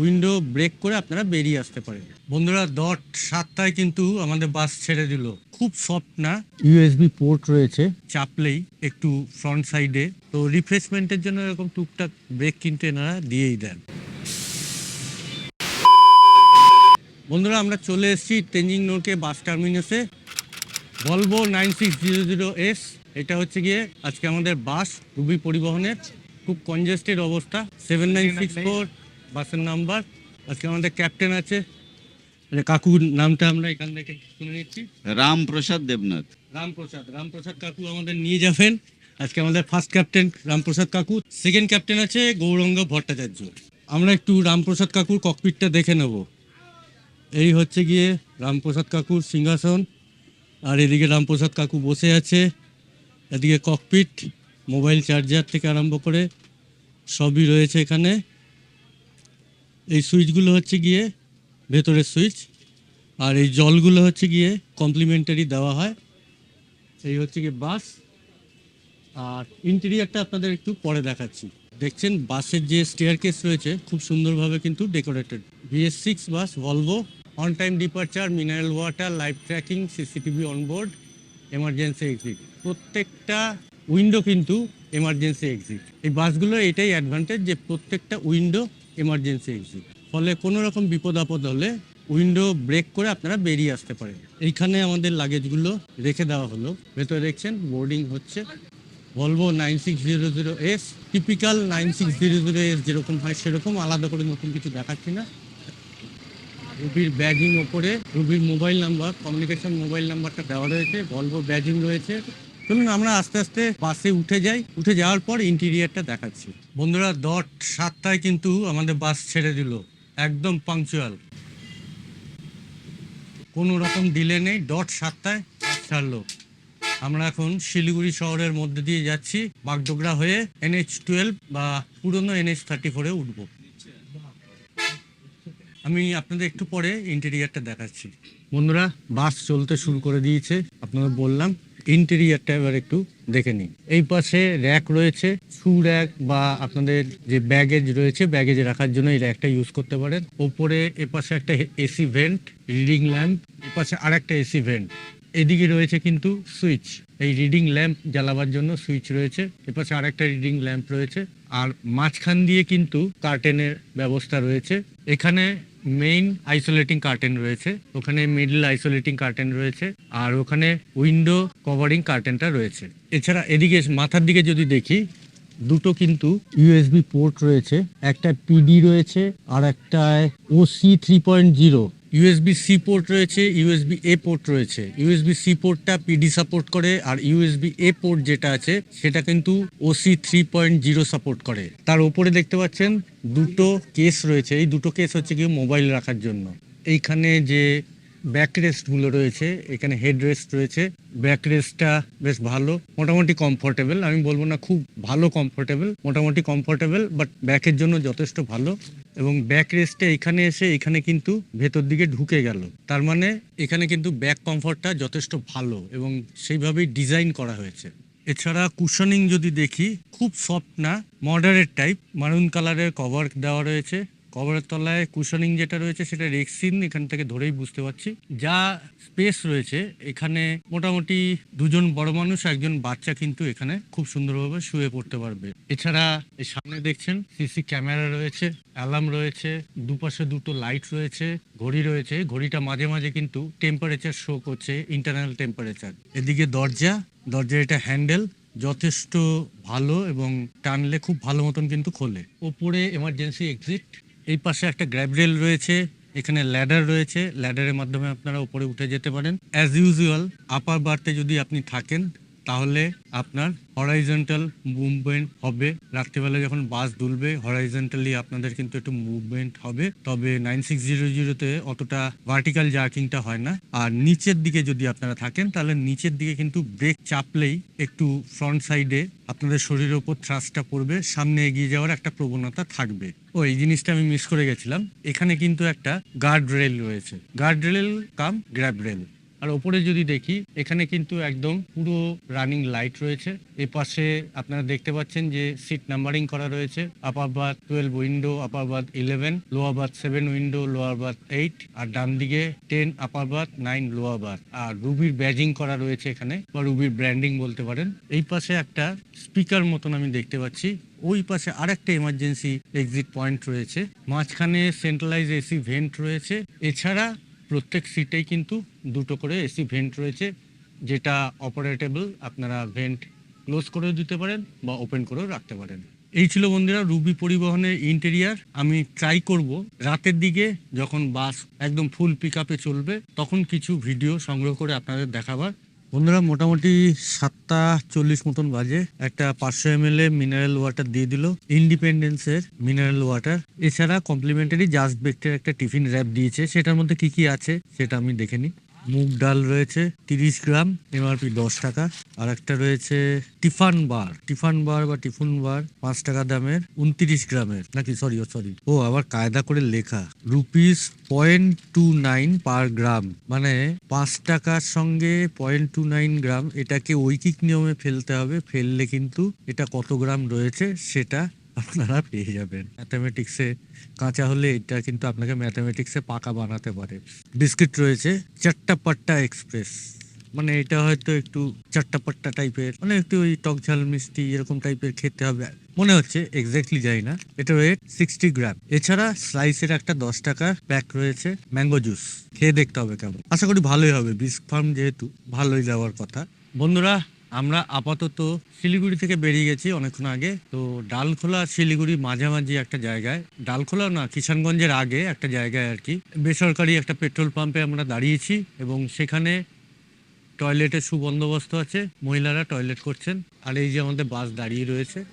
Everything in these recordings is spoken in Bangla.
উইন্ডো ব্রেক করে আপনারা বেরিয়ে আসতে পারেন। বন্ধুরা দট সাতটায় কিন্তু আমাদের বাস ছেড়ে দিল। খুব সফট না। ইউএসবি পোর্ট রয়েছে। চাপলেই একটু ফ্রন্ট সাইডে তো রিফ্রেশমেন্টের জন্য এরকম টুকটাক ব্রেক কিন্তু এনারা দিয়েই দেন। বন্ধুরা আমরা চলে এসেছি Tenzing Norgay bus টার্মিনাসে Volvo nine six zero zero S এটা হচ্ছে গিয়ে আজকে আমাদের বাস রুবি পরিবহনের। খুব কনজেস্টেড অবস্থা। সেভেন নাইন সিক্স ফোর বাসের নাম্বার। আজকে আমাদের ক্যাপ্টেন আছে। কাকুর নামটা আমরা এখান থেকে শুনে নিচ্ছি। রামপ্রসাদ দেবনাথ। রামপ্রসাদ। রামপ্রসাদ কাকু আমাদের নিয়ে যাবেন। আজকে আমাদের ফার্স্ট ক্যাপ্টেন রামপ্রসাদ কাকু। সেকেন্ড ক্যাপ্টেন আছে গৌরঙ্গ ভট্টাচার্য। আমরা একটু রামপ্রসাদ কাকুর ককপিটটা দেখে নেব। এই হচ্ছে গিয়ে রামপ্রসাদ কাকুর সিংহাসন। আর এদিকে রামপ্রসাদ কাকু বসে আছে। এদিকে ককপিট মোবাইল চার্জার থেকে আরম্ভ করে সবই রয়েছে এখানে। এই সুইচগুলো হচ্ছে গিয়ে ভেতরের সুইচ আর এই জলগুলো হচ্ছে গিয়ে কমপ্লিমেন্টারি দেওয়া হয়। এই হচ্ছে গিয়ে বাস। আর ইন্টেরিয়ারটা আপনাদের একটু পরে দেখাচ্ছি। দেখছেন, বাসের যে স্টেয়ার কেস রয়েছে, খুব সুন্দরভাবে কিন্তু decorated BS six bus Volvo on time departure mineral water live tracking CCTV onboard emergency exit প্রত্যেকটা উইন্ডো কিন্তু এমার্জেন্সি এক্সিট এই বাসগুলো এটাই অ্যাডভান্টেজ যে প্রত্যেকটা উইন্ডো এমার্জেন্সি এক্সিট ফলে কোনো রকম বিপদ আপদ হলে উইন্ডো ব্রেক করে আপনারা বেরিয়ে আসতে পারেন। এইখানে আমাদের লাগেজগুলো রেখে দেওয়া হলো। ভেতরে দেখছেন বোর্ডিং হচ্ছে। Volvo nine six zero zero S typical nine six zero zero S যেরকম হয় সেরকম, আলাদা করে নতুন কিছু দেখাচ্ছি না। রুবির ব্যাজিং ওপরে, রুবির মোবাইল নাম্বার কমিউনিকেশন মোবাইল নাম্বারটা দেওয়া রয়েছে। ভলভো ব্যাজিং রয়েছে। চলুন, আমরা আস্তে আস্তে বাসে উঠে যাই। উঠে যাওয়ার পর ইন্টেরিয়ারটা দেখাচ্ছি। বন্ধুরা দট সাতটায় কিন্তু আমাদের বাস ছেড়ে দিল। একদম পাংচুয়াল কোনো রকম ডিলে নেই ডট সাতটায় ছাড়লো। আমরা এখন শিলিগুড়ি শহরের মধ্যে দিয়ে যাচ্ছি, বাগডোগরা হয়ে এনএইচ টুয়েলভ বা পুরনো এনএইচ থার্টি ফোরে উঠবো। আমি আপনাদের একটু পরে ইন্টেরিয়ারটা দেখাচ্ছি। বন্ধুরা, বাস চলতে শুরু করে দিয়েছে। আপনাদের বললাম ইন্টেরিয়ারটা এবার একটু দেখে নিন এই পাশে র্যাক রয়েছে শু র্যাক বা আপনাদের যে ব্যাগেজ রয়েছে ব্যাগেজ রাখার জন্য এই র্যাকটা ইউজ করতে পারেন। ওপরে এপাশে পাশে একটা এসি ভেন্ট রিডিং ল্যাম্প এপাশে পাশে আর একটা এসি ভেন্ট এদিকে রয়েছে কিন্তু সুইচ। এই রিডিং ল্যাম্প জ্বালাবার জন্য সুইচ রয়েছে। এপাশে আরেকটা রিডিং ল্যাম্প রয়েছে। আর মাঝখান দিয়ে কিন্তু কার্টেনের ব্যবস্থা রয়েছে। এখানে মেইন আইসোলেটিং কার্টেন রয়েছে। ওখানে মিডল আইসোলেটিং কার্টেন রয়েছে। আর ওখানে উইন্ডো কভারিং কার্টেনটা রয়েছে। এছাড়া এদিকে মাথার দিকে যদি দেখি, দুটো কিন্তু ইউএসবি পোর্ট রয়েছে। একটা পিডি রয়েছে আর একটা QC three point zero USB C port রয়েছে ইউএসবি এ পোর্ট রয়েছে। ইউএসবি সি পোর্টটা পিডি সাপোর্ট করে, আর ইউএসবি এ পোর্ট যেটা আছে, সেটা কিন্তু QC three point zero support করে। তার উপরে দেখতে পাচ্ছেন, দুটো কেস রয়েছে। এই দুটো কেস হচ্ছে কি মোবাইল রাখার জন্য। এইখানে যে ব্যাক রেস্টগুলো রয়েছে, এখানে হেড রেস্ট রয়েছে। ব্যাক রেস্টটা বেশ ভালো, মোটামুটি কমফোর্টেবল আমি বলব না খুব ভালো কমফোর্টেবল মোটামুটি কমফোর্টেবল বাট ব্যাকের জন্য যথেষ্ট ভালো। এবং ব্যাক রেস্টে এখানে এসে এখানে কিন্তু ভেতর দিকে ঢুকে গেল। তার মানে এখানে কিন্তু ব্যাক কমফোর্টটা যথেষ্ট ভালো এবং সেইভাবেই ডিজাইন করা হয়েছে। এছাড়া কুশনিং যদি দেখি, খুব সফট না মডারেট টাইপ মারুন কালারের কভার দেওয়া রয়েছে। কভারের তলায় কুশনিং যেটা রয়েছে সেটা রেক্সিন এখান থেকে ধরেই বুঝতে পারছি। যা স্পেস রয়েছে, এখানে মোটামুটি দুজন বড় মানুষ, একজন বাচ্চা কিন্তু এখানে খুব সুন্দরভাবে শুয়ে পড়তে পারবে। এছাড়া এই সামনে দেখছেন, সিসি ক্যামেরা রয়েছে, অ্যালার্ম রয়েছে, দুপাশে দুটো লাইট রয়েছে, ঘড়ি রয়েছে। ঘড়িটা মাঝে মাঝে কিন্তু টেম্পারেচার শো করছে ইন্টারনাল টেম্পারেচার এদিকে দরজা দরজার এটা হ্যান্ডেল যথেষ্ট ভালো এবং টানলে খুব ভালো মতন কিন্তু খোলে। ওপরে এমার্জেন্সি এক্সিট এই পাশে একটা গ্র্যাব রেল রয়েছে, এখানে ল্যাডার রয়েছে। ল্যাডারের মাধ্যমে আপনারা উপরে উঠে যেতে পারেন। অ্যাজ ইউজুয়াল আপার বার্থে যদি আপনি থাকেন তাহলে আপনার হরাইজেন্টাল মুভমেন্ট হবে। রাত্রিবেলা যখন বাস দুলবে হরাইজেন্টালি আপনাদের কিন্তু একটু মুভমেন্ট হবে। তবে নাইন সিক্স জিরো জিরোতে অতটা ভার্টিক্যাল জার্কিংটা হয় না। আর নিচের দিকে যদি আপনারা থাকেন, তাহলে নিচের দিকে কিন্তু ব্রেক চাপলেই একটু ফ্রন্ট সাইডে আপনাদের শরীরের উপর থ্রাসটা পড়বে, সামনে এগিয়ে যাওয়ার একটা প্রবণতা থাকবে। ও, এই জিনিসটা আমি মিস করে গেছিলাম। এখানে কিন্তু একটা গার্ড রেল রয়েছে। Guard rail cum grab rail আর ওপরে যদি দেখি, এখানে কিন্তু একদম পুরো রানিং লাইট রয়েছে। এ পাশে আপনারা দেখতে পাচ্ছেন যে সিট নাম্বারিং করা রয়েছে। Upper berth twelve window upper berth eleven lower berth seven window lower berth eight আর ডান দিকে ten upper berth nine lower berth আর রুবির ব্যাজিং করা রয়েছে এখানে, বা রুবির ব্র্যান্ডিং বলতে পারেন। এই পাশে একটা স্পিকার মতন আমি দেখতে পাচ্ছি। ওই পাশে আরেকটা এমার্জেন্সি এক্সিট পয়েন্ট রয়েছে। মাঝখানে সেন্ট্রালাইজ এসি ভেন্ট রয়েছে। এছাড়া প্রত্যেক সিটেই কিন্তু দুটো করে এসি ভেন্ট রয়েছে, যেটা অপারেটেবল আপনারা ভেন্ট ক্লোজ করেও দিতে পারেন বা ওপেন করেও রাখতে পারেন। এই ছিল বন্ধুরা রুবি পরিবহনের ইন্টেরিয়ার আমি ট্রাই করব। রাতের দিকে যখন বাস একদম ফুল পিক চলবে, তখন কিছু ভিডিও সংগ্রহ করে আপনাদের দেখাবার। বন্ধুরা, মোটামুটি সাতটা চল্লিশ মতন বাজে। একটা পাঁচশো এম এল মিনারেল ওয়াটার দিয়ে দিল ইন্ডিপেন্ডেন্সের মিনারেল ওয়াটার এছাড়া কমপ্লিমেন্টারি জাস্ট বেক্টের একটা টিফিন র্যাপ দিয়েছে। সেটার মধ্যে কি কি আছে, সেটা আমি দেখে নিই। মুগ ডাল রয়েছে, তিরিশ গ্রাম, এমআরপি দশ টাকা। আর একটা রয়েছে টিফান বার টিফান বার বা টিফুন বার, পাঁচ টাকা দামের, উনত্রিশ গ্রামের। নাকি সরি সরি ও, আবার কায়দা করে লেখা rupees point two nine per gram মানে পাঁচ টাকার সঙ্গে পয়েন্ট টু নাইন গ্রাম, এটাকে ঐকিক নিয়মে ফেলতে হবে। ফেললে কিন্তু এটা কত গ্রাম রয়েছে, সেটা আপনারা পেয়ে যাবেন। ম্যাথামেটিক্সে কাঁচা হলে এটা কিন্তু আপনাকে ম্যাথামেটিক্সে পাকা বানাতে পারে। বিস্কিট রয়েছে, চাট্টাপাট্টা এক্সপ্রেস মানে এটা হয়তো একটু চাট্টাপাট্টা টাইপের মানে একটু ওই টক ঝাল, মিষ্টি এরকম টাইপের খেতে হবে। মনে হচ্ছে এক্স্যাক্টলি যাই না। এটা ওয়েট সিক্সটি গ্রাম এছাড়া স্লাইসের একটা দশ টাকা প্যাক রয়েছে ম্যাঙ্গো জুস খেয়ে দেখতে হবে কেমন। আশা করি ভালোই হবে। বিস্ক ফার্ম যেহেতু ভালোই যাওয়ার কথা। বন্ধুরা আমরা আপাতত শিলিগুড়ি থেকে বেরিয়ে গেছি অনেকক্ষণ আগে। তো ডালখোলা, শিলিগুড়ি মাঝামাঝি একটা জায়গায়। ডালখোলা না, কিষানগঞ্জের আগে একটা জায়গায় আর কি। বেসরকারি একটা পেট্রোল পাম্পে আমরা দাঁড়িয়েছি এবং সেখানে টয়লেটের সুবন্দোবস্ত আছে। মহিলারা টয়লেট করছেন। আর এই যে আমাদের বাস দাঁড়িয়ে রয়েছে।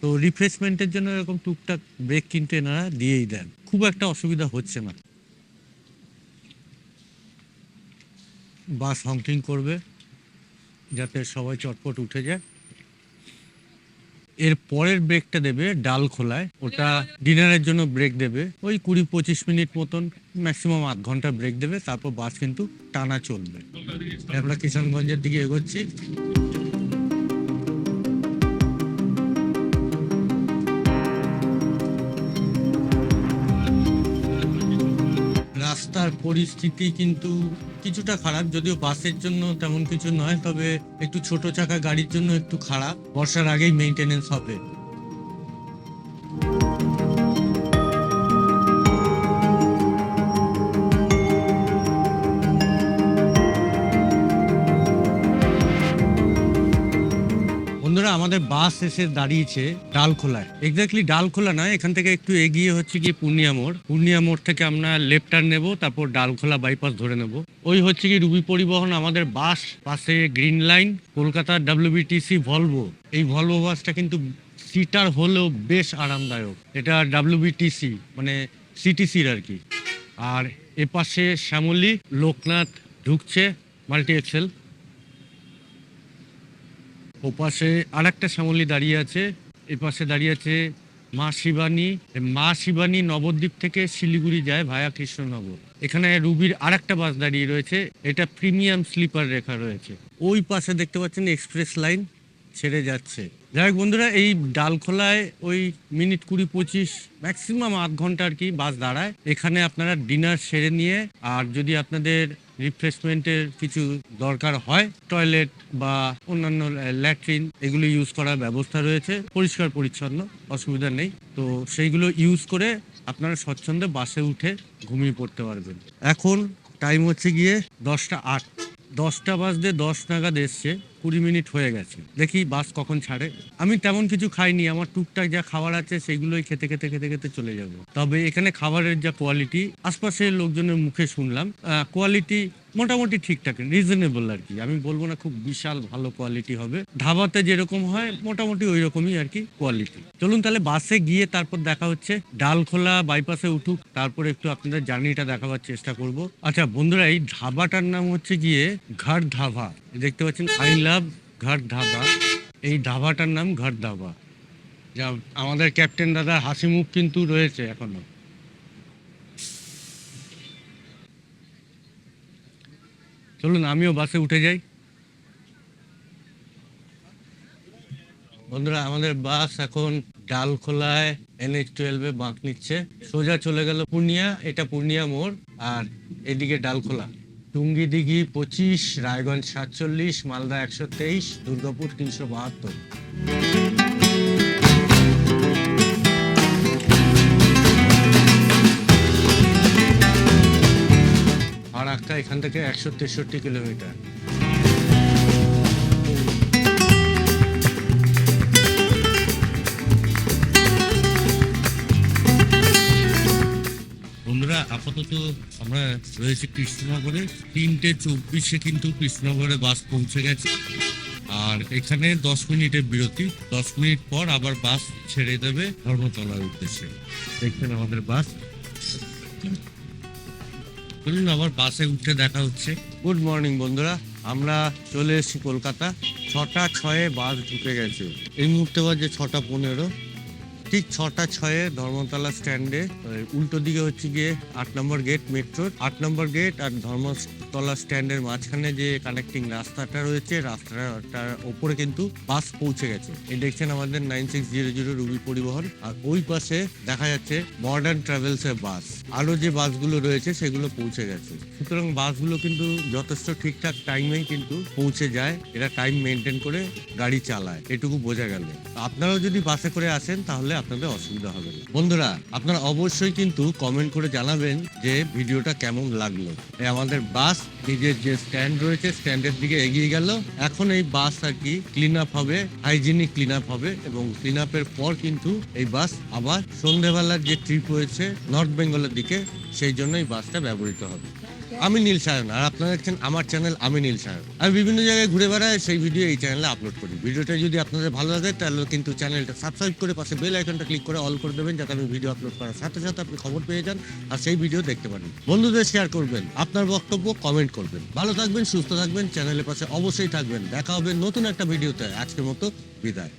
তো রিফ্রেশমেন্টের জন্য এরকম টুকটাক ব্রেক কিন্তু এনারা দিয়েই দেন। খুব একটা অসুবিধা হচ্ছে না। বাস হংকিং করবে। যাতে সবাই চটপট উঠে যায়। এর পরের ব্রেকটা দেবে ডাল খোলায়। ওটা ডিনারের জন্য ব্রেক দেবে। ওই কুড়ি পঁচিশ মিনিট মতন ম্যাক্সিমাম আধ ঘণ্টা ব্রেক দেবে। তারপর বাস কিন্তু টানা চলবে। আমরা কিষানগঞ্জের দিকে এগোচ্ছি। রাস্তার পরিস্থিতি কিন্তু কিছুটা খারাপ, যদিও বাসের জন্য তেমন কিছু নয়, তবে একটু ছোট চাকা গাড়ির জন্য একটু খারাপ। বর্ষার আগেই মেইনটেনেন্স হবে। আমাদের বাস এসে দাঁড়িয়েছে ডালখোলায়। এক্স্যাক্টলি ডালখোলা নয়, এখান থেকে একটু এগিয়ে হচ্ছে কি পূর্ণিয়া মোড়। পূর্ণিয়া মোড় থেকে আমরা লেফট টার্ন নেব, তারপর ডালখোলা বাইপাস ধরে নেব। ওই হচ্ছে কি রুবি পরিবহন, আমাদের বাস, পাশে গ্রিন লাইন কলকাতার ডাব্লিউবিটিসি ভলভো এই ভলভো বাসটা কিন্তু সিটার হলেও বেশ আরামদায়ক। এটা ডাব্লিউবিটিসি মানে সিটিসির আর কি আর এপাশে শ্যামলী, লোকনাথ ঢুকছে মাল্টি এক্সেল ওপাশে আর একটা শ্যামলী দাঁড়িয়ে আছে। এপাশে দাঁড়িয়ে আছে মা শিবানী। মা শিবানী নবদ্বীপ থেকে শিলিগুড়ি যায় ভায়া কৃষ্ণনগর। এখানে রুবির আর একটা বাস দাঁড়িয়ে রয়েছে। এটা প্রিমিয়াম স্লিপার রেখা রয়েছে। ওই পাশে দেখতে পাচ্ছেন এক্সপ্রেস লাইন। ছেড়ে যাচ্ছে। যাই হোক বন্ধুরা, এই ডালখোলায় ওই মিনিট কুড়ি পঁচিশ ম্যাক্সিমাম আধ ঘণ্টা আর কি বাস দাঁড়ায়। এখানে আপনারা ডিনার সেরে নিয়ে, আর যদি আপনাদের রিফ্রেশমেন্টের কিছু দরকার হয় টয়লেট বা অন্যান্য ল্যাট্রিন এগুলো ইউজ করার ব্যবস্থা রয়েছে। পরিষ্কার পরিচ্ছন্ন, অসুবিধা নেই। তো সেইগুলো ইউজ করে আপনারা স্বচ্ছন্দে বাসে উঠে ঘুমিয়ে পড়তে পারবেন। এখন টাইম হচ্ছে গিয়ে দশটা আট। দশটা বাজতে দশ নাগাদ এসছে। কুড়ি মিনিট হয়ে গেছে। দেখি বাস কখন ছাড়ে। আমি তেমন কিছু খাইনি, আমার টুকটাক যা খাবার আছে সেগুলোই খেতে খেতে খেতে খেতে চলে যাব। তবে এখানে খাবারের যা কোয়ালিটি আশপাশের লোকজনের মুখে শুনলাম কোয়ালিটি মোটামুটি ঠিকঠাক রিজনেবল আর কি। আমি বলব না খুব বিশাল ভালো কোয়ালিটি হবে। ধাবাতে যেরকম হয়, মোটামুটি ওই রকমই আর কি কোয়ালিটি চলুন তাহলে বাসে গিয়ে তারপর দেখা হচ্ছে। ডালখোলা বাইপাসে উঠুক, তারপর একটু আপনাদের জার্নিটা দেখাবার চেষ্টা করব। আচ্ছা বন্ধুরা, এই ধাবাটার নাম হচ্ছে গিয়ে ঘাট ধাবা। দেখতে পাচ্ছেন আই লাভ ঘাট ধাবা। এই ধাবাটার নাম ঘাট ধাবা। যা আমাদের ক্যাপ্টেন দাদা হাসি মুখ কিন্তু রয়েছে এখনও। চলুন, আমিও বাসে উঠে যাই। বন্ধুরা, আমাদের বাস এখন ডালখোলায় এনএইচ টুয়েলভে বাঁক নিচ্ছে। সোজা চলে গেল পূর্ণিয়া, এটা পূর্ণিয়া মোড়, আর এদিকে ডালখোলা টুঙ্গি দিঘি পঁচিশ, রায়গঞ্জ সাতচল্লিশ, মালদা একশো তেইশ, দুর্গাপুর তিনশো বাহাত্তর। এখান থেকে একশো তেষট্টি কিলোমিটার। বন্ধুরা, আপাতত আমরা রয়েছি কৃষ্ণনগরে। তিনটে চব্বিশে কিন্তু কৃষ্ণনগরে বাস পৌঁছে গেছে। আর এখানে দশ মিনিটের বিরতি। দশ মিনিট পর আবার বাস ছেড়ে দেবে ধর্মতলার উদ্দেশ্যে। দেখবেন আমাদের বাস। চলুন আবার বাসে উঠে দেখা হচ্ছে। গুড মর্নিং বন্ধুরা। আমরা চলে এসেছি কলকাতা। ছটা ছয়ে বাস ঢুকে গেছে। এই মুহূর্তে বাজে ছটা পনেরো। ঠিক ছটা ছয়ে ধর্মতলা স্ট্যান্ডে উল্টো দিকে হচ্ছে গিয়ে আট নম্বর গেট, মেট্রোর। আট নম্বর গেট আর ধর্মতলা স্ট্যান্ডের মাঝখানে যে কানেক্টিং রাস্তাটা রয়েছে, রাস্তাটার ওপরে কিন্তু বাস পৌঁছে গেছে। এই দেখছেন আমাদের nine six zero zero Ruby Paribahan আর ওই পাশে দেখা যাচ্ছে মডার্ন ট্রাভেলস এর বাস। আরও যে বাসগুলো রয়েছে সেগুলো পৌঁছে গেছে। সুতরাং বাসগুলো কিন্তু যথেষ্ট ঠিকঠাক টাইমেই কিন্তু পৌঁছে যায়। এরা টাইম মেনটেন করে গাড়ি চালায়। এটুকু বোঝা গেল। আপনারাও যদি বাসে করে আসেন, তাহলে আপনাদের অসুবিধা হবে না। বন্ধুরা, আপনারা অবশ্যই কিন্তু কমেন্ট করে জানাবেন যে ভিডিওটা কেমন লাগল। আমাদের বাস নিজের যে স্ট্যান্ড রয়েছে স্ট্যান্ডের দিকে এগিয়ে গেল। এখন এই বাস আর কি ক্লিন আপ হবে হাইজিনিক ক্লিন আপ হবে এবং ক্লিন আপের পর কিন্তু এই বাস আবার সন্ধেবেলার যে ট্রিপ রয়েছে নর্থ বেঙ্গলের দিকে, সেই জন্য এই বাসটা ব্যবহৃত হবে। আমি নীল সায়ন, আর আপনারা দেখছেন আমার চ্যানেল আমি নীল সায়ন। আমি বিভিন্ন জায়গায় ঘুরে বেড়াই, সেই ভিডিও এই চ্যানেলে আপলোড করি। ভিডিওটা যদি আপনাদের ভালো লাগে, তাহলে কিন্তু চ্যানেলটা সাবস্ক্রাইব করে পাশে বেল আইকনটা ক্লিক করে অল করে দেবেন, যাতে আমি ভিডিও আপলোড করার সাথে সাথে আপনি খবর পেয়ে যান আর সেই ভিডিও দেখতে পারেন। বন্ধুদের শেয়ার করবেন, আপনার বক্তব্য কমেন্ট করবেন। ভালো থাকবেন, সুস্থ থাকবেন চ্যানেলের পাশে অবশ্যই থাকবেন। দেখা হবে নতুন একটা ভিডিওতে আজকের মতো বিদায়।